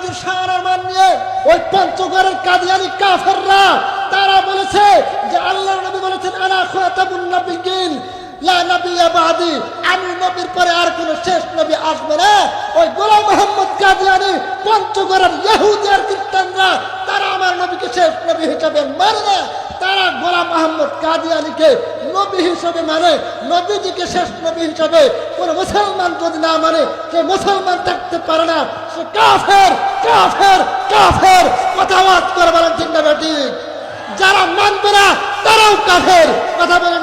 নবীজির সারা মান নিয়ে ওই পঞ্চগড়ের কাদিয়ানি কাফেররা, তারা বলেছে যে আল্লাহ নবী বলেছেন আনা খাতাবুন বাদি নবীর পরে আর কোন শেষ নবী আসবে ওই গোলাম মোহাম্মদ কাদিয়ানি, পঞ্চগড়ের ইহুদি খ্রিস্টানরা, তারা আমার নবীকে শেষ নবী হিসাবে মানে তারা গোলাম মোহাম্মদ কাদিয়ানিকে নবী হিসাবে মানে নবীজিকে শেষ নবী হিসাবে। কোন মুসলমান যদি না মানে সে মুসলমান থাকতে পারে না। সে কাফের কাফের কাফের। কথা বাদ করে বলেন, ঠিক না যারা মানবে না, তারাও কাফের। কথা বলেন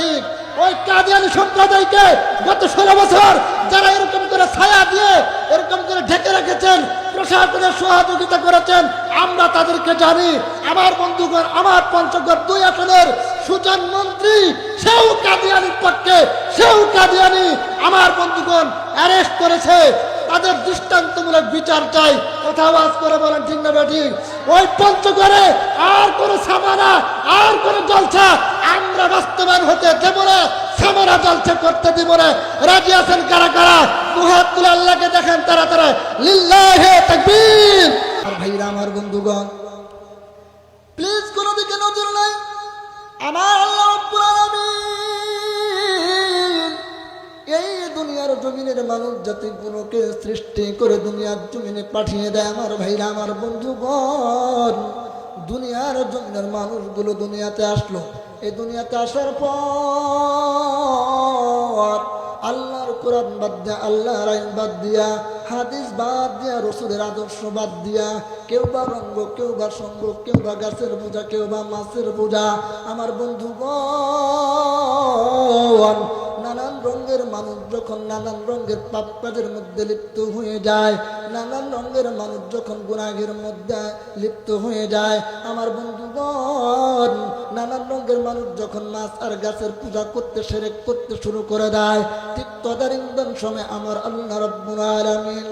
ঠিক? ওই কাদিয়ানি সম্প্রদায়কে গত ষোলো বছর যারা এরকম করে ছায়া দিয়ে, এরকম করে ঢেকে রেখেছেন, প্রশাসনের সহযোগিতা করেছেন, আমরা তাদেরকে জানি, আমার বন্ধুগণ, আমার পঞ্চগড় দুই আসনের সুজন মন্ত্রী, সেও কাদিয়ানির পক্ষে, সেও কাদিয়ানি। আমার বন্ধুগণ, অ্যারেস্ট করেছে তাদের দৃষ্টান্তমূলক বিচার চাই। কথা আওয়াজ করে বলেন, ঠিক না ঠিক ওই পঞ্চগড়ে আর কোন সামানা, আর কোন জলসা আমরা বাস্তবায়ন হতে দেব না, সামানা জলসা করতে দিব না। রাজি আছেন কারা কারা? তুলে আল্লাহকে দেখেন তারা তারা। লিল্লাহে তাকবীর। ভাইরা, আমার বন্ধুগণ প্লিজ কোনো দিকে নজর নাই। আমার আল্লাহ রাব্বুল আলামিন এই দুনিয়ার জমিনের মানুষ জাতি গুলোকে সৃষ্টি করে দুনিয়ার জমিনে পাঠিয়ে দেয় আমার ভাইরা, আমার বন্ধুগণ। দুনিয়ার জমিনের মানুষগুলো দুনিয়াতে আসলো। এই দুনিয়াতে আসার পর আল্লাহর কোরআন বাদ দিয়া, আল্লাহর আইন বাদ দিয়া, হাদিস বাদ দিয়া, রসুলের আদর্শ বাদ দিয়া, কেউ বা রঙ্গ, কেউ বা সঙ্গ, কেউ বা গাছের পূজা, কেউ বা মাছের পূজা। আমার বন্ধুগণ নানান রঙের মানুষ যখন নানান রঙের পাপ কাজের মধ্যে লিপ্ত হয়ে যায়, নানান রঙের মানুষ যখন গুণাগের মধ্যে লিপ্ত হয়ে যায়, আমার বন্ধুগণ, নানান রঙের মানুষ যখন মাছ আর গাছের পূজা করতে সেরে করতে শুরু করে দেয়, ঠিক তদারিন্দন সময় আমার আল্লাহ রব্বুল আলামিন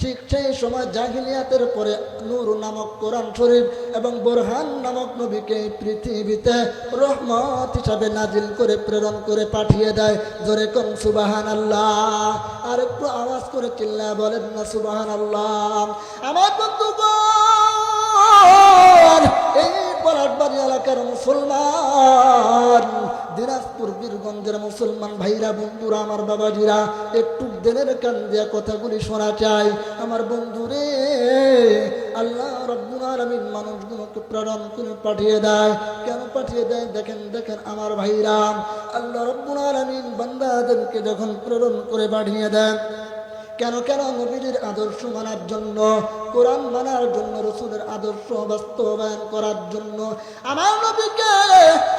ঠিক সেই সময় জাহিলিয়াতের পরে নূর নামক কোরআন শরীফ এবং বোরহান নামক নবীকে পৃথিবীতে রহমত হিসাবে নাজিল করে প্রেরণ করে পাঠিয়ে দেয়। জোরে কোন সুবাহান আল্লাহ আর একটু আওয়াজ করে চিল্লা বলেন, না সুবাহান আল্লাহ আমার বন্ধু এই পলাটবাড়ি এলাকার মুসলমান, দিনাজপুর বীরগঞ্জের মুসলমান ভাইরা, বন্ধুরা, আমার বাবাজিরা, একটু দিনের কান দিয়া কথাগুলি শোনা চাই। আমার বন্ধুরে, আল্লাহ রব্বুল মানুষগুলোকে প্রেরণ করে পাঠিয়ে দেয়। কেন পাঠিয়ে দেয়? দেখেন দেখেন, আমার ভাইরা। আল্লাহ রব্বুল আলামিন বান্দাদেরকে যখন প্রেরণ করে পাঠিয়ে দেয় কেন কেন নবীর আদর্শ মানার জন্য, কোরআন মানার জন্য, রসুলের আদর্শ বাস্তবায়ন করার জন্য আমার নবীকে,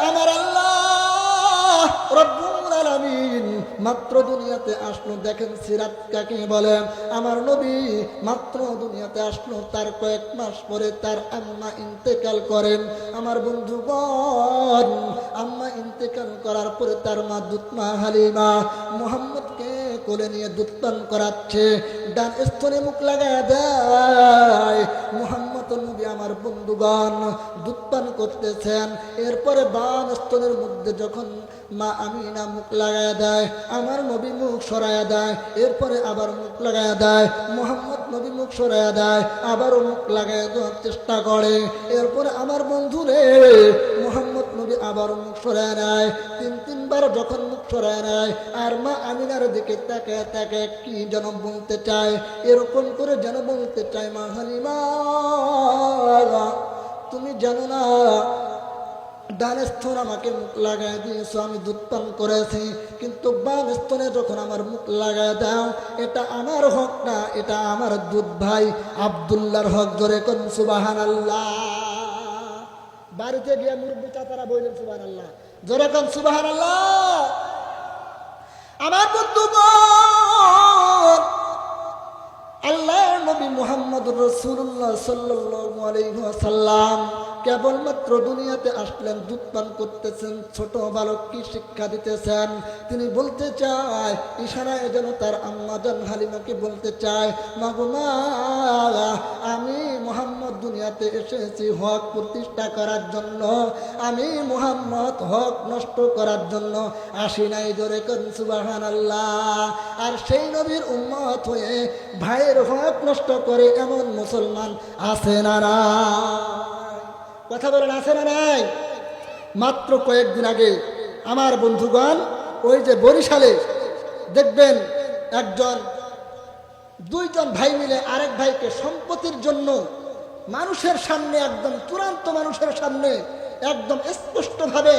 আমার আল্লাহ মাত্র দুনিয়াতে আসলো। দেখেন সিরাত কাকে বলে? আমার নবী মাত্র দুনিয়াতে আসলো, তার কয়েক মাস পরে তার আম্মা ইন্তেকাল করেন। আমার বন্ধুগণ, আম্মা ইন্তেকাল করার পরে তার মা দুতমা হালিমা মোহাম্মদকে কোলে নিয়ে দুধ পান করাচ্ছে, ডান স্তনে মুখ লাগায় দেয়। মোহাম্মদ নবী আমার বন্ধুগণ দুধ পান করতেছেন। এরপরে বাম স্তনের মধ্যে যখন মা আমিনা মুখ লাগায় দেয়, আমার নবী মুখ সরায়া দেয়, এরপরে আবার মুখ লাগায় দেয়, মোহাম্মদ নবী মুখ সরায়া দেয়, আবারও মুখ লাগায় দেওয়ার চেষ্টা করে। এরপরে আমার বন্ধু রে মোহাম্মদ নবী আবার মুখ সরায় নেয় তিন, তিনবার যখন মুখ সরায় নেয় আর মা আমিনার দিকে তাকে তাকে কি যেন বলতে চায়? এরকম করে যেন বলতে চায়, মা হালিমা, তুমি জানো না, ডান স্তন আমাকে মুখ লাগাই দিয়েছ, আমি দুধ পান করেছি। কিন্তু বাম স্তনে যখন আমার মুখ লাগাই দাও, এটা আমার হক না, এটা আমার দুধ ভাই, আবদুল্লাহর হক ধরে কোন সুবাহান আল্লাহ বাড়িতে গিয়ে মুরব্বী চাতারা বললেন সুবাহ আল্লাহ যেরকম সুবাহ আল্লাহ আমার বন্ধু আল্লাহ নবী মুহাম্মদ রসুল্লাহ ওয়াসাল্লাম কেবলমাত্র দুনিয়াতে আসলেন, দুধ পান করতেছেন, ছোট বালক কি শিক্ষা দিতেছেন? তিনি বলতে চায়, ইশারায় যেন তার আম্মাজান হালিমাকে বলতে চায় মাগুমা আমি মোহাম্মদ দুনিয়াতে এসেছি হক প্রতিষ্ঠা করার জন্য। আমি মোহাম্মদ হক নষ্ট করার জন্য। আসি নাই জোরে করেন সুবাহান আল্লাহ আর সেই নবীর উম্মত হয়ে ভাইয়ের হক নষ্ট করে এমন মুসলমান আছে না কথা বলেন, আছে না নাই? মাত্র কয়েকদিন আগে আমার বন্ধুগণ ওই যে বরিশালে দেখবেন একজন, দুইজন ভাই মিলে আরেক ভাইকে সম্পত্তির জন্য মানুষের সামনে, একদম চূড়ান্ত মানুষের সামনে, একদম স্পষ্টভাবে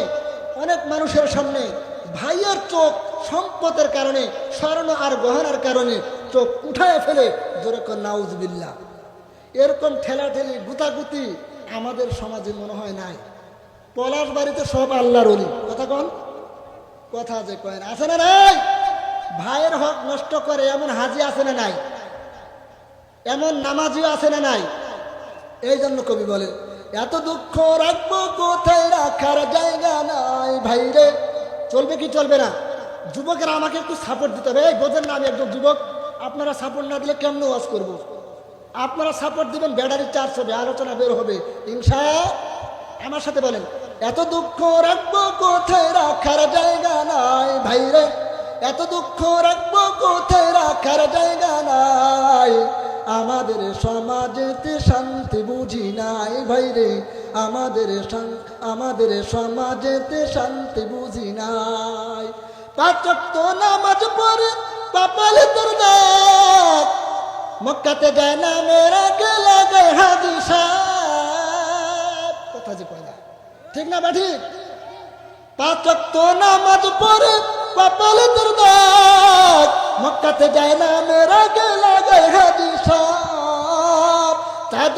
অনেক মানুষের সামনে ভাইয়ের চোখ সম্পদের কারণে, স্বর্ণ আর গহনার কারণে চোখ উঠায় ফেলে যেরকম নাউজবিল্লা এরকম ঠেলাঠেলি, গুতাগুতি আমাদের সমাজে মনে হয় নাই। পলাশ বাড়িতে সব আল্লাহর অলি কথা কন। কথা যে কয়েন। আছে না নাই? ভাইয়ের হক নষ্ট করে এমন হাজি আছে না নাই? এমন নামাজিও আছে না নাই? এই জন্য কবি বলেন, এত দুঃখ রাখব কোথায়? রাখার জায়গা নাই ভাই রে চলবে কি চলবে না? যুবকেরা আমাকে একটু সাপোর্ট দিতে হবে। এই, বোঝেন না আমি একজন যুবক। আপনারা সাপোর্ট না দিলে কেমন ওয়াজ করব? আপনারা সাপোর্ট দিবেন, ব্যাটারি চার্জ হবে, আলোচনা বের হবে। ইনশা, আমার সাথে বলেন, এত দুঃখ রাখব কোথায়? রাখার জায়গা নাই, ভাই রে। এত দুঃখ রাখব কোথায়? রাখার জায়গা নাই। আমাদের সমাজেতে শান্তি বুঝি নাই, ভাই রে। আমাদের আমাদের সমাজেতে শান্তি বুঝি নাই। পাঁচক্ত নামাজ পড়ে পাপালে তোর দাঁত মক্কাতে যায় না মেরা গেলা গায়ে হাজি কথা যে কয় না। ঠিক না বা ঠিক? পাঁচ ওয়াক্ত নামাজ পড়ে কপালে তোর দাগ। মক্কাতে যায় না মেরা গেলা গায়ে হাজি চা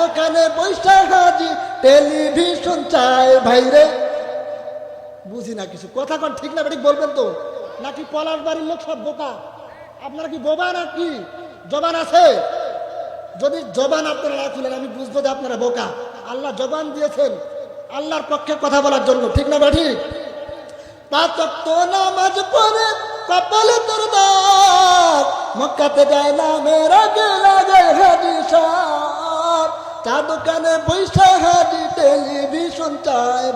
দোকানে বৈশা হাজি, টেলিভিশন চায় ভাইরে বুঝি না কিছু। কথা কোন, ঠিক না ঠিক বলবেন তো? নাকি পলাশ বাড়ির লোক সব বোকা? আপনারা কি বোবা নাকি? জবান আছে? যদি জবান আপনারা না আমি বুঝব যে আপনারা বোকা। আল্লাহ জবান দিয়েছেন। আল্লাহর পক্ষে কথা বলার জন্য, ঠিক না বা ঠিক পাঁচ নামাজ তোর যায় না চা দোকানে বৈশা চায়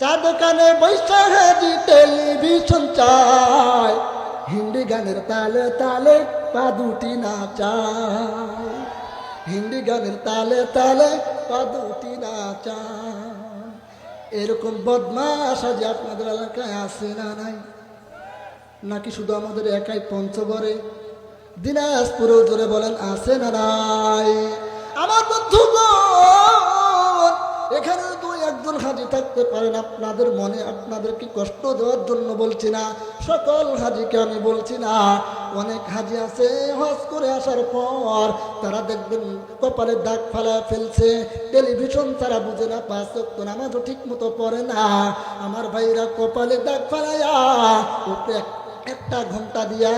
চা দোকানে হাজি টেলিভিশন চায়। হিন্দি গানের তালে তালে পা দুটি নাচায়। হিন্দি গানের তালে তালে পা দুটি নাচায়। এরকম বদমাস আজ আপনাদের এলাকায় আছে না নাই? নাকি শুধু আমাদের একাই পঞ্চগড়ে? দিনাজপুরেও জোরে বলেন, আছে না নাই? আমার বন্ধুগণ, এখানে একজন হাজি থাকতে পারেন আপনাদের মনে আপনাদেরকে কষ্ট দেওয়ার জন্য বলছি না? সকল হাজিকে আমি বলছি না। অনেক হাজি আছে, হজ করে আসার পর তারা দেখবেন কপালে দাগ ফালা ফেলছে টেলিভিশন তারা বুঝে না, পাঁচ রক্ত নামাজও ঠিক মতো পড়ে না। আমার ভাইরা কপালে দাগ ফালাইয়া একটা ঘণ্টা দিয়া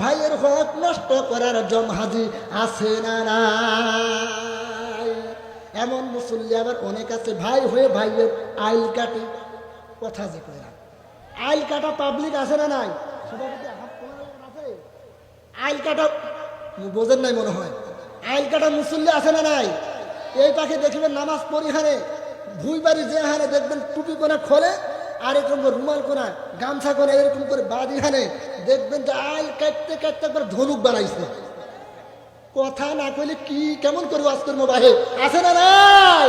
ভাইয়ের হক নষ্ট করার জম হাজি আছে না নাই? এমন মুসল্লি আবার অনেক আছে, ভাই হয়ে ভাইয়ের আইল কাটে। কথা যে না। আইল কাটা পাবলিক আছে না নাই? আইল কাটা বোঝেন নাই মনে হয়। আইল কাটা মুসল্লি আছে না নাই? এই পাখি দেখবেন নামাজ পরিহারে ভুই বাড়ি যে হারে দেখবেন টুপি কোনা খোলে, আর এরকম করে রুমাল কোনা গামছা কোনা এরকম করে বাদি হানে দেখবেন যে আইল কাটতে কাটতে একবার ধনুক বানাইছে কথা না কইলে কি, কেমন করে ওয়াজ করব বাহে আছে না নাই?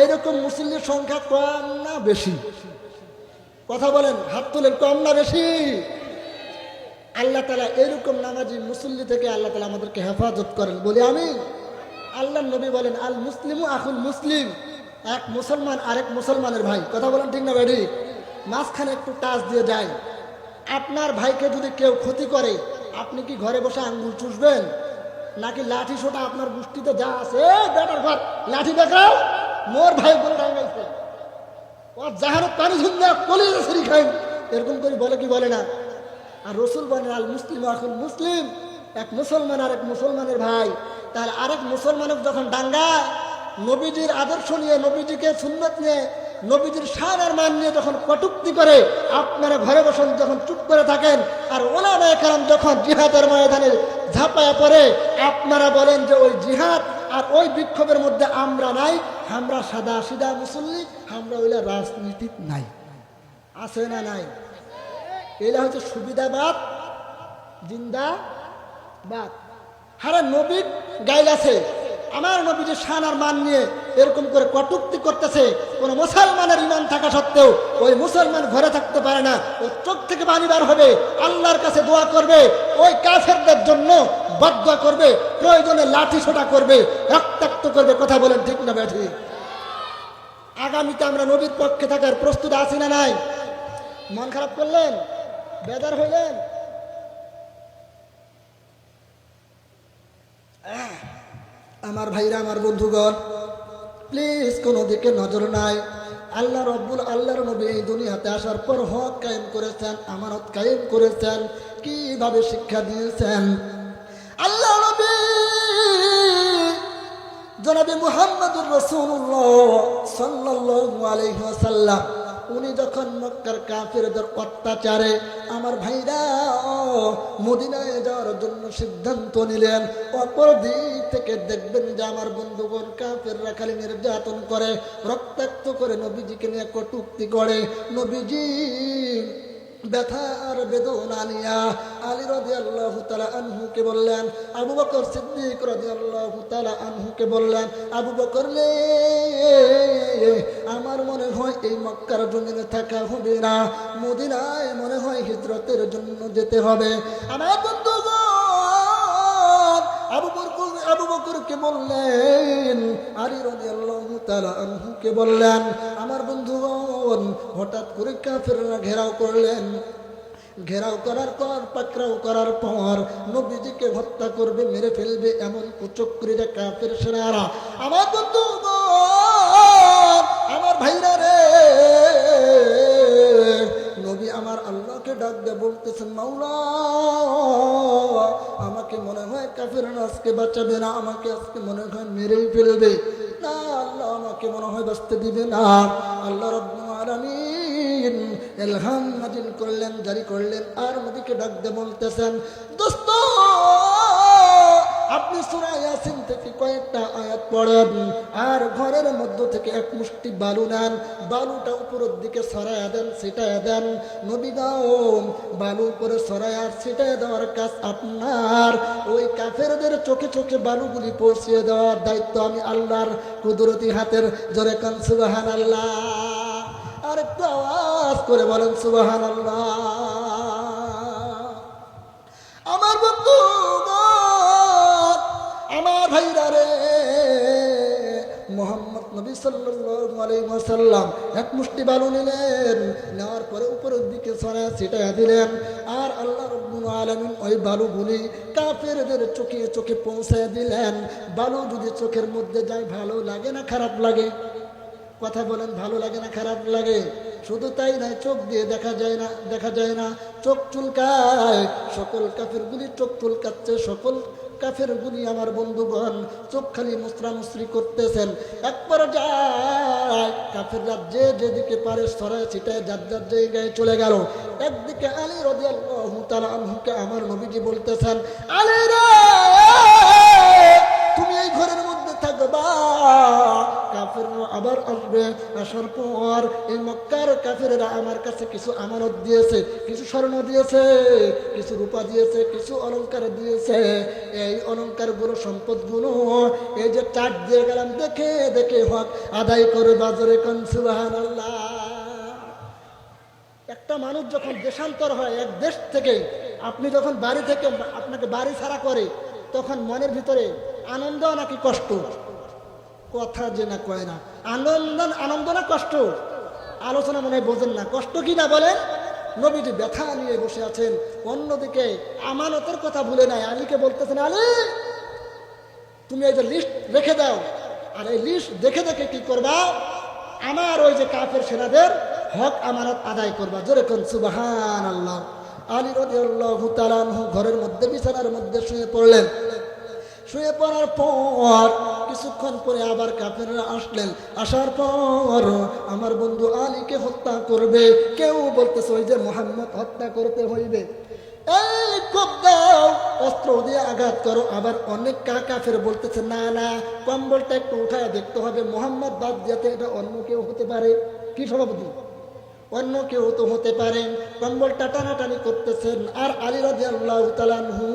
এইরকম মুসল্লির সংখ্যা কম না বেশি? কথা বলেন, হাত তোলেন, কম না বেশি? আল্লাহ তালা এরকম নামাজি মুসল্লি থেকে আল্লাহ তালা আমাদেরকে হেফাজত করেন। বলি আমি আল্লাহ নবী বলেন, আল মুসলিমু আকুল মুসলিম। এক মুসলমান আরেক মুসলমানের ভাই। কথা বলেন ঠিক না বেডি মাঝখানে একটু টাচ দিয়ে যায়। আপনার ভাইকে যদি কেউ ক্ষতি করে আপনি কি ঘরে বসে আঙ্গুল চুষবেন? নাকি লাঠি সোটা আপনার গোষ্ঠীতে যা আছে? "এই বেটার ঘর লাঠি দেখাও। মোর ভাই বলে ডাঙ্গাইছে ও যাহার পানি ঝুন্দা কলিয়ে সেরি খাই এরকম করে বলে কি বলে না? আর রসুল বলেন, আল মুসলিম এখন মুসলিম। এক মুসলমান আর এক মুসলমানের ভাই। তাহলে আরেক মুসলমানের যখন ডাঙ্গা নবীজির আদর্শ নিয়ে, নবীজিকে সুন্নত নিয়ে নবীজির শান আর মান নিয়ে যখন কটুক্তি করে আপনারা ঘরে বসেন, যখন চুপ করে থাকেন, আর ওলামা কারণ যখন জিহাদের ময়দানে ঝাঁপায়া পড়ে, আপনারা বলেন যে ওই জিহাদ আর ওই বিক্ষোভের মধ্যে আমরা নাই, আমরা সাদা সিদা মুসল্লি, আমরা ওইলা রাজনীতি নাই। আছে না নাই? এগুলা হচ্ছে সুবিধাবাদ, জিন্দাবাদ। হারে নবী গাইল আছে। আমার নবী যে শান আর মান নিয়ে এরকম করে কটুক্তি করতেছে কোন মুসলমানের ইমান থাকা সত্ত্বেও ওই মুসলমান ঘরে থাকতে পারে না। ও চোখ থেকে পানি বার হবে আল্লাহর কাছে দোয়া করবে ওই কাফেরদের জন্য বদ্ধ করবে প্রয়োজনে লাঠি ছোটা করবে রক্তাক্ত করবে। কথা বলেন ঠিক না ব্যাঠি আগামীতে আমরা নবীর পক্ষে থাকার প্রস্তুত আছি না নাই? মন খারাপ করলেন? বেদার হইলেন? আহ, আমার ভাইরা, আমার বন্ধুগণ প্লিজ কোনো দিকে নজর নাই। আল্লাহ রব্বুল, আল্লাহর নবী এই দুনিয়াতে আসার পর হক কায়েম করেছেন, আমানত কায়েম করেছেন, কীভাবে শিক্ষা দিয়েছেন? আল্লাহ নবী, জনাবি মুহাম্মদুর রসুল্লাহ সাল্লাল্লাহু আলাইহি ওয়াসাল্লাম উনি যখন মক্কার কাফিরদের অত্যাচারে আমার ভাইরা মদিনায় যাওয়ার জন্য সিদ্ধান্ত নিলেন অপর দিক থেকে দেখবেন যে আমার বন্ধুগণ কাফেররা খালি নির্যাতন করে, রক্তাক্ত করে নবীজিকে নিয়ে কটুক্তি করে। নবীজি ব্যথার বেদনা নিয়া আলী রদি আল্লাহ তালা আনহুকে বললেন, আবু বকর সিদ্দিক রদি আল্লাহ তালা আনহুকে বললেন, আবু বকর লে আমার মনে হয় এই মক্কার জমিনে থাকা হবে না। মদিনায় মনে হয় হিজরতের জন্য যেতে হবে। আমার বন্ধু আবু বকর, আবু বকরকে বললেন, আলী রাদিয়াল্লাহু তাআলা আনহুকে বললেন, আমার বন্ধুগণ হঠাৎ করে কাফেররা ঘেরাও করলেন, ঘেরাও করার পর, পাকড়াও করার পর নবীজিকে হত্যা করবে, মেরে ফেলবে এমন কুচক্রীরা কাফের সেনারা। আমার বন্ধুগণ, আমার ভাইরা রে, নবী আমার আল্লাহকে ডাক দিয়ে বলতেছেন, মাওলা, আমাকে মনে হয় কাফের আজকে বাঁচাবে না, আমাকে আজকে মনে হয় মেরেই ফেলবে। না, আল্লাহ আমাকে মনে হয় বাঁচতে দিবে না। আল্লাহ রব্বুল আলামিন এলহাম নাজিল করলেন, জারি করলেন, আর নদীকে ডাক দিয়ে বলতেছেন, দোস্ত আপনি সূরা ইয়াসিন থেকে কয়েকটা আয়াত পড়েন, আর ঘরের মধ্য থেকে এক মুষ্টি বালু নেন, বালুটা উপরের দিকে সরায়া দেন সেটাই দেন। নবী গাও বালু উপরে সরায়া সেটাই দেওয়ার কাজ আপনার। ওই কাফেরদের চোখে চোখে বালুগুলি পৌঁছিয়ে দেওয়ার দায়িত্ব আমি আল্লাহর কুদরতি হাতের জোরে কান সুবাহান আল্লাহ আর একটু আওয়াজ করে বলেন সুবাহান আল্লাহ আমার বন্ধু আমার ভাইরা রে। মোহাম্মদ নবী সাল্লাল্লাহু এক মুষ্টি বালু নিলেন, নেওয়ার পরে উপরের দিকে ছিটাইয়া দিলেন। আর আল্লাহ ওই বালুগুলি চোখে চোখে পৌঁছায় দিলেন। বালু যদি চোখের মধ্যে যায়, ভালো লাগে না খারাপ লাগে? কথা বলেন, ভালো লাগে না খারাপ লাগে? শুধু তাই নয়, চোখ দিয়ে দেখা যায় না, দেখা যায় না। চোখ চুলকায়, সকল কাফের গুলি চোখ চুলকাচ্ছে, সকল কাফের গুলি আমার বন্ধুগণ, চোখ খালি মুসরামুসরি করতেছেন। একবার যায় কাফের যে যেদিকে পারে সরে ছিটায় যার যার জায়গায় চলে গেল। একদিকে আলী রদি আল্লাহ আনহুকে আমার নবীজি বলতেছেন, আলী রে, তুমি এই ঘরের মধ্যে থাকবা। আবার আসবে। আসার পর এই মক্কার কাফেরেরা আমার কাছে কিছু আমানত দিয়েছে, কিছু স্বর্ণ দিয়েছে, কিছু রূপা দিয়েছে, কিছু অলংকার দিয়েছে। এই এই যে চাট দিয়ে গেলাম, দেখে দেখে হক আদায় করে বাজারে কনসুবাহান একটা মানুষ যখন দেশান্তর হয়, এক দেশ থেকে, আপনি যখন বাড়ি থেকে আপনাকে বাড়ি ছাড়া করে, তখন মনের ভিতরে আনন্দ নাকি কষ্ট? কথা যে না কয় না। আনন্দ আনন্দ না কষ্ট? আলোচনা মনে বোঝেন না। কষ্ট কি না বলেন? নবীজি ব্যথা নিয়ে বসে আছেন। অন্যদিকে আমানতের কথা ভুলে নাই। আলীকে বলতেছেন, আলী, তুমি এই যে লিস্ট রেখে দাও। আর এই লিস্ট দেখে দেখে কি করবা? আমার ওই যে কাফের সেনাদের হক আমানত আদায় করবা। জোরে কোন সুবাহান আল্লাহ আলী রদি আল্লাহ ঘরের মধ্যে, বিছানার মধ্যে শুয়ে পড়লেন। শুয়ে পড়ার পর কিছুক্ষণ পরে আবার কাফেররা আসলেন। আসার পর আমার বন্ধু আলীকে হত্যা করবে। কেউ বলতেছে, ওই যে মোহাম্মদ হত্যা করতে হইবে। কম্বলটা একটু উঠায় দেখতে হবে। মোহাম্মদ বাদ যাতে এটা অন্য কেউ হতে পারে। কি সভাপতি অন্য কেউ তো হতে পারেন কম্বলটা টানাটানি করতেছেন। আর আলী রাজি আল্লাহ তালানহু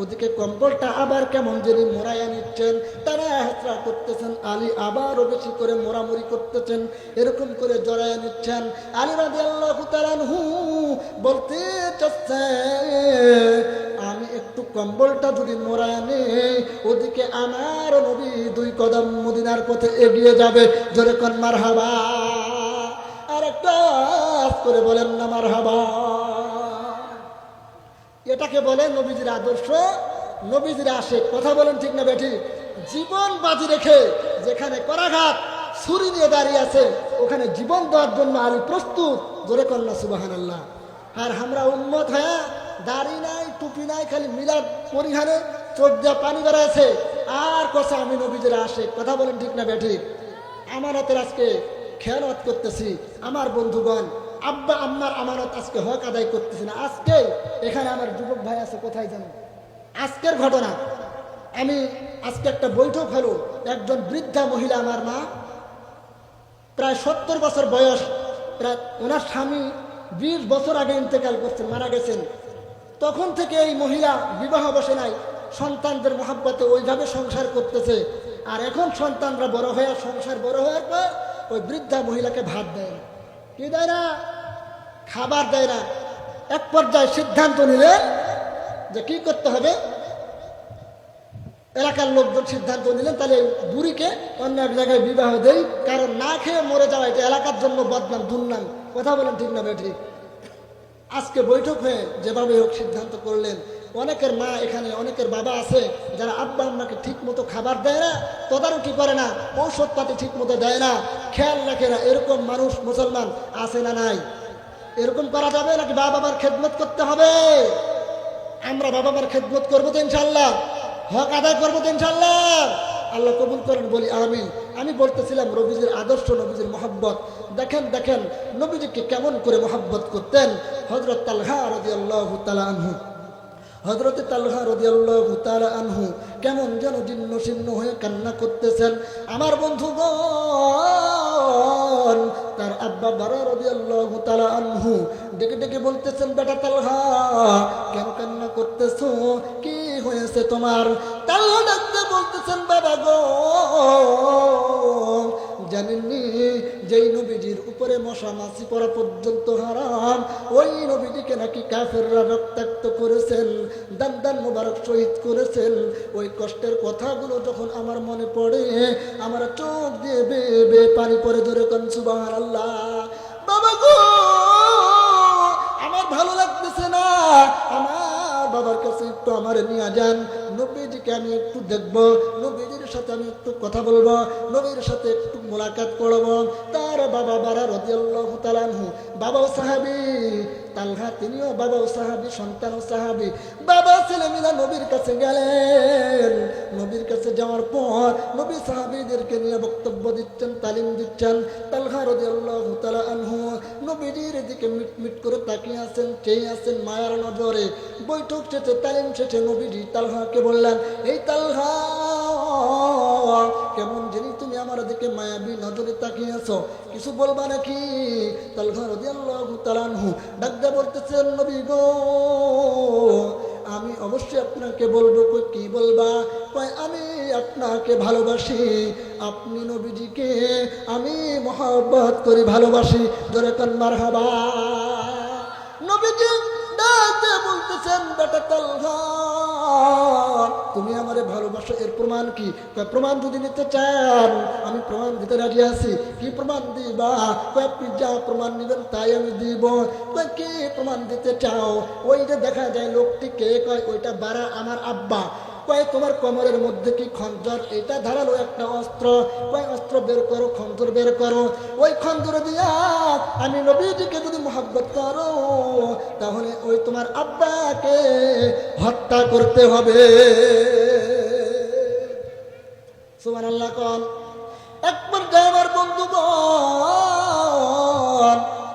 ওদিকে কম্বলটা আবার কেমন যিনি মোড়াইয়া নিচ্ছেন। তারা হেসরা করতেছেন। আলী আবারও বেশি করে মোড়ামুড়ি করতেছেন। এরকম করে জড়াইয়া নিচ্ছেন আলী রাজি আল্লাহ তালানহু বলতে চাচ্ছে, আমি একটু কম্বলটা যদি মোড়ায় নেই, ওদিকে আমার নবী দুই কদম মদিনার পথে এগিয়ে যাবে। জোরে কন মার হাবা একটা করে বলেন না মার এটাকে বলে নবীজির আদর্শ, নবীজির আসে কথা বলেন ঠিক না, বেঠি? জীবন বাজি রেখে যেখানে করাঘাত, ছুরি নিয়ে দাঁড়িয়ে আছে, ওখানে জীবন দেওয়ার জন্য আলী প্রস্তুত। জোরে কন্যা সুবাহান আল্লাহ আর আমরা উন্মত হয়ে, দাড়ি নাই, টুপি নাই, খালি মিলাদ পরিহারে চোখ দিয়ে পানি বেড়াচ্ছে আর কথা আমি নবীজির আসে কথা বলেন ঠিক না বেঠিক আমার হাতের আজকে খেয়ালত করতেছি। আমার বন্ধুগণ, আব্বা আম্মার আমানত আজকে হক আদায় করতেছি না। আজকে এখানে আমার যুবক ভাই আছে, কোথায় জানো আজকের ঘটনা, আমি আজকে একটা বৈঠক হলো, একজন বৃদ্ধা মহিলা আমার মা, প্রায় সত্তর বছর বয়স, প্রায় ওনার স্বামী বিশ বছর আগে ইন্তেকাল করছেন, মারা গেছেন। তখন থেকে এই মহিলা বিবাহ বসে নাই, সন্তানদের মহাব্বতে ওইভাবে সংসার করতেছে। আর এখন সন্তানরা বড় হয়ে, সংসার বড় হওয়ার পর ওই বৃদ্ধা মহিলাকে ভাত দেয় না। কি দেয় না? খাবার দেয় না। এক পর্যায়ে সিদ্ধান্ত নিলেন যে কি করতে হবে? এলাকার লোকজন সিদ্ধান্ত নিলেন, তাহলে বুড়িকে অন্য এক জায়গায় বিবাহ দেই, কারণ না খেয়ে মরে যাওয়া এটা এলাকার জন্য বদনাম, দুর্নাম। কথা বলেন ঠিক না ঠিক আজকে বৈঠক হয়ে যেভাবে হোক সিদ্ধান্ত করলেন অনেকের মা এখানে, অনেকের বাবা আছে, যারা আব্বা আম্মাকে ঠিক মতো খাবার দেয় না, তদারকি করে না ঔষধ পাতি ঠিক মতো দেয় না। খেয়াল রাখে না, এরকম মানুষ মুসলমান আছে না নাই। এরকম করা যাবে নাকি বাবা বাবার খেদমত করতে হবে? আমরা বাবা মার খেদমত করব তো ইনশাল্লাহ হক আদায় করব তো ইনশাল্লাহ আল্লাহ কবুল করেন, বলি আমি আমি বলতেছিলাম নবীজির আদর্শ, নবীজির মহব্বত। দেখেন দেখেন, নবীজিকে কেমন করে মহব্বত করতেন? হজরত তালহা রদি আল্লাহ আনহু। হজরত তালহা রদিয়াল্লাহ তারা আনহু কেমন যেন জীর্ণ শীর্ণ হয়ে কান্না করতেছেন। আমার বন্ধু তার আব্বা বারা রদিয়াল্লাহ তারা আনহু ডেকে ডেকে বলতেছেন, বেটা তালহা, কেন কান্না করতেছ? কি হয়েছে তোমার? বলতেছেন, বাবা গো, জানেননি যেই নবীজির উপরে মশা মাছি পড়া পর্যন্ত হারাম, ওই নবীজিকে নাকি কাফেররা রক্তাক্ত করেছেন দান দান শহীদ করেছেন? ওই কষ্টের কথাগুলো যখন আমার মনে পড়ে, আমার চোখ দিয়ে বে বে পানি পরে ধরে কনসুবাহ আল্লাহ বাবা গো, আমার ভালো লাগতেছে না, আমার বাবার কাছে একটু আমার নিয়ে যান। নবীজিকে আমি একটু দেখব নবীজির সাথে আমি একটু কথা বলব, নবীর সাথে একটু মোলাকাত করব। তার বাবা বারা রদিয়াল্লাহু তালানহু বাবাও সাহাবি, তালহা তিনিও বাবাও সাহাবি সন্তানও সাহাবি। বাবা ছেলে মিলা নবীর কাছে গেলেন। নবীর কাছে যাওয়ার পর নবী সাহাবিদেরকে নিয়ে বক্তব্য দিচ্ছেন, তালিম দিচ্ছেন। তালহা রদিয়াল্লাহু তালা আনহু, নবীজির দিকে মিট মিট করে তাকিয়ে আছেন, চেয়ে আছেন মায়ার নজরে। বৈঠক শেষে তালিম শেষে নবীজি তালহাকে বললেন, এই তালহা, কেমন যিনি তুমি আমার দিকে মায়াবী নজরে তাকিয়ে আছো কিছু বলবা নাকি? তালহা রদিয়াল্লাহু তাআলা আনহু বলতেছেন নবী গো, আমি অবশ্যই আপনাকে বলব কি বলবা? কয়, আমি আপনাকে ভালোবাসি, আপনি নবীজিকে আমি মহাব্বত করি ভালোবাসি। জোরে কান, মারহাবা। নবীজি ডাকতে বলতেছেন, বেটা তলহা, তুমি আমারে ভালোবাসো, এর প্রমাণ কি? প্রমাণ যদি নিতে চান, আমি প্রমাণ দিতে রাজি আছি। কি প্রমাণ দিবা? আপনি যা প্রমাণ নেবেন তাই আমি দিব। কি প্রমাণ দিতে চাও? ওই যে দেখা যায় লোকটি কে কয়, ওইটা বাড়া আমার আব্বা। কয়, তোমার কোমরের মধ্যে কি খঞ্জর? এটা ধারালো একটা অস্ত্র। কয়, অস্ত্র বের করো, খঞ্জর বের করো। ওই খঞ্জর দিয়া আমি নবীজিকে যদি মোহাব্বত করো, তাহলে ওই তোমার আব্বাকে হত্যা করতে হবে। সুমান আল্লাহ কন। একবার যায় আমার বন্ধুগণ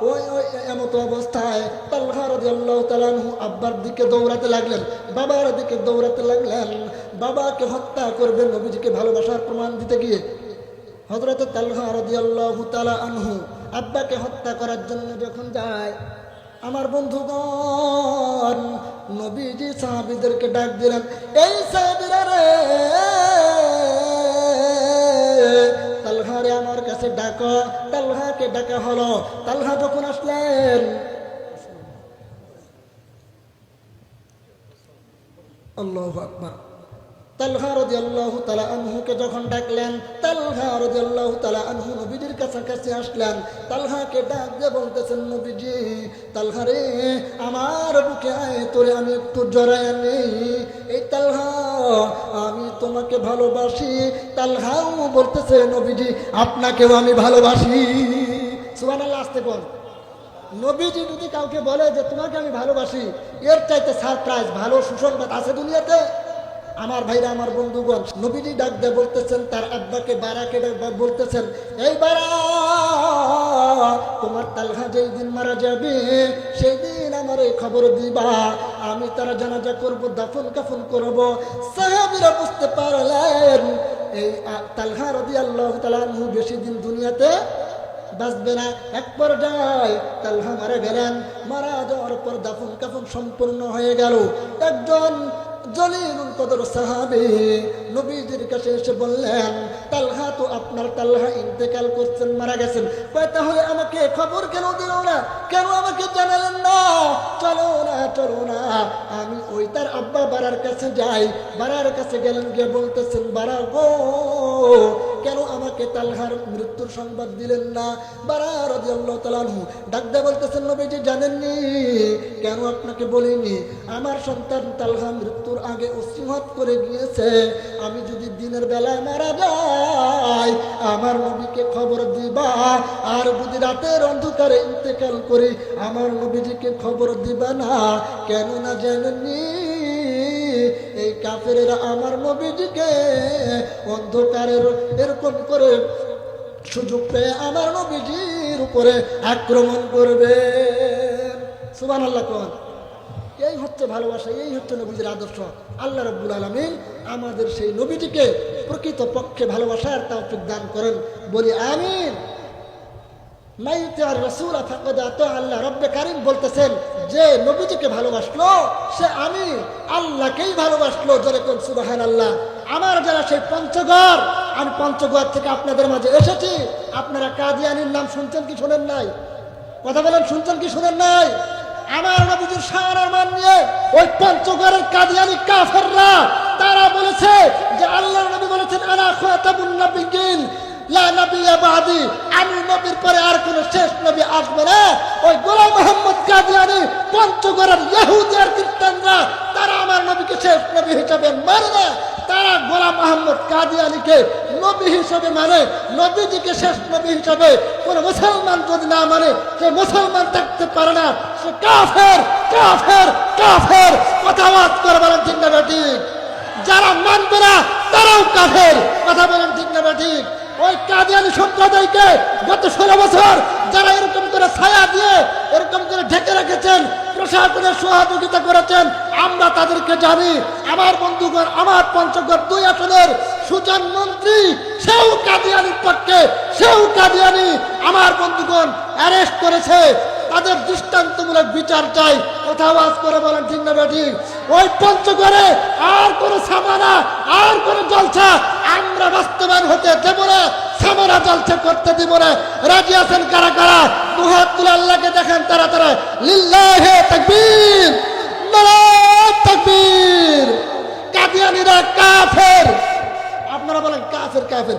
ওই ওই, এমতো অবস্থায় তালহা তাআলা আনহু আব্বার দিকে দৌড়াতে লাগলেন, বাবার দিকে দৌড়াতে লাগলেন, বাবাকে হত্যা করবেন নবীজিকে ভালোবাসার প্রমাণ দিতে গিয়ে। হযরত তালহা রাদিয়াল্লাহু তাআলা আনহু আব্বাকে হত্যা করার জন্য যখন যায়, আমার বন্ধুগণ, নবীজি সাহাবীদেরকে ডাক দিলেন, এই সাহাবীরা রে তালহারে আমার কাছে ডাকো তালহাকে ডাকা হলো। তালহা যখন আসলেন আল্লাহ আকবার। যখন আসলেন। ডাক দিয়ে বলতেছেন, নবীজি রে, আমার বুকে আয়, তোরে আমি একটু জড়ায় নেই এই তালহা, আমি তোমাকে ভালোবাসি। তালহাও বলতেছে, নবীজি, আপনাকেও আমি ভালোবাসি। সুবহানাল্লাহ, আসতে বল। নবীজি যদি কাউকে বলে যে, তোমাকে আমি ভালোবাসি, এর চাইতে সারপ্রাইজ ভালো সুসংবাদ আছে দুনিয়াতে। আমার ভাইরা, আমার বন্ধুগণ, নবীজি ডাক দিয়ে বলতেছেন, তার আব্বাকে বারাকে বলতেছেন, এই বারা, তোমার তালহা যেই দিন মারা যাবে, সেই দিন আমার এই খবর দিবা। আমি তারা জানাজা করব, দাফন কাফন করব। সাহাবিরা বুঝতে পারলেন, এই তালহা রদি আল্লাহ তালু বেশি দিন দুনিয়াতে বাঁচবে না। এক পর্যায়ে তালহা মারা গেলেন, মারা যাওয়ার পর দাফন কাফন সম্পূর্ণ হয়ে গেল। একজন জলিলুল কদর কাছে এসে বললেন, তালহা তো আপনার তালহা ইন্তেকাল করছেন, মারা গেছেন। তাহলে আমাকে খবর কেন দিল না? কেন আমাকে জানালেন না? চলো না চলো না। আমি ওই তার আব্বা বাড়ার কাছে যাই। বাড়ার কাছে গেলেন, গিয়ে বলতেছেন বাড়া গো, কেন আমাকে তালহার মৃত্যুর সংবাদ দিলেন না? বারা ডাক দিয়ে বলতেছেন, নবীজি জানেননি? কেন আপনাকে বলিনি? আমার সন্তান তালহা মৃত্যুর আগে অসিহত করে গিয়েছে আমি যদি দিনের বেলায় মারা যাই, আমার নবীকে খবর দিবা। আর যদি রাতের অন্ধকারে ইন্তেকাল করি, আমার নবীজিকে খবর দিবা না। কেন না জানেননি, এই কাফেরেরা আমার নবীজিকে অন্ধকারের এরকম করে সুযোগ পেয়ে আমার নবীজির উপরে আক্রমণ করবে। সুবান আল্লাহ কন? এই হচ্ছে ভালোবাসা, এই হচ্ছে নবীজির আদর্শ। আল্লাহ রব্বুল আলমিন আমাদের সেই নবীটিকে প্রকৃত পক্ষে ভালোবাসার তৌফিক দান করেন। বলি আমিন। আল্লাহ রব্বে কারিম বলতেছেন, যে ভালোবাসলো, সে আমি আল্লাহকেই ভালোবাসলো। আল্লাহ আমার সেই আমি থেকে আপনাদের মাঝে এসেছি। আপনারা কাদিয়ানির নাম শুনছেন কি শোনেন নাই? কথা বলেন, শুনছেন কি শোনেন নাই? আমার নবীজির সারার মান ওই পঞ্চগড়ের কাদিয়ানি কাফেররা, তারা বলেছে যে আল্লাহ নবী বলেছেন আনা নবিয়া বাদি নবী আসবে ওই কাদিয়ানি তারা নবীকে মানে তারা গোলাম কাদিয়ানিকে নবী হিসাবে মানে। নবীজিকে হিসাবে মুসলমান যদি না মানে সে মুসলমান থাকতে পারে না। সে কাফের কাফের কাফের। কথাবাদ করে বলেন, ঠিক যারা মানবে না, তারাও কাফের। কথা বলেন, ঠিক না ওই কাদিয়ানি সম্প্রদায়কে গত ষোলো বছর যারা এরকম করে ছায়া দিয়ে এরকম করে ঢেকে রেখেছেন, প্রশাসনের সহযোগিতা করেছেন, আমরা তাদেরকে জানি, আমার বন্ধুগণ, আমার পঞ্চগড় দুই আসনের সুজন মন্ত্রী, সেও কাদিয়ানির পক্ষে, সেও কাদিয়ানি। আমার বন্ধুগণ, অ্যারেস্ট করেছে তাদের দৃষ্টান্তমূলক বিচার চাই। কথা আওয়াজ করে বলেন, ঠিক না ঠিক ওই পঞ্চগড়ে আর কোনো সামানা, আর কোনো জলসা আমরা বাস্তবায়ন হতে দেব না। করতে কারা দেখেন তারা তারা। কাদিয়ানিরা আপনারা বলেন কাফের কাফের।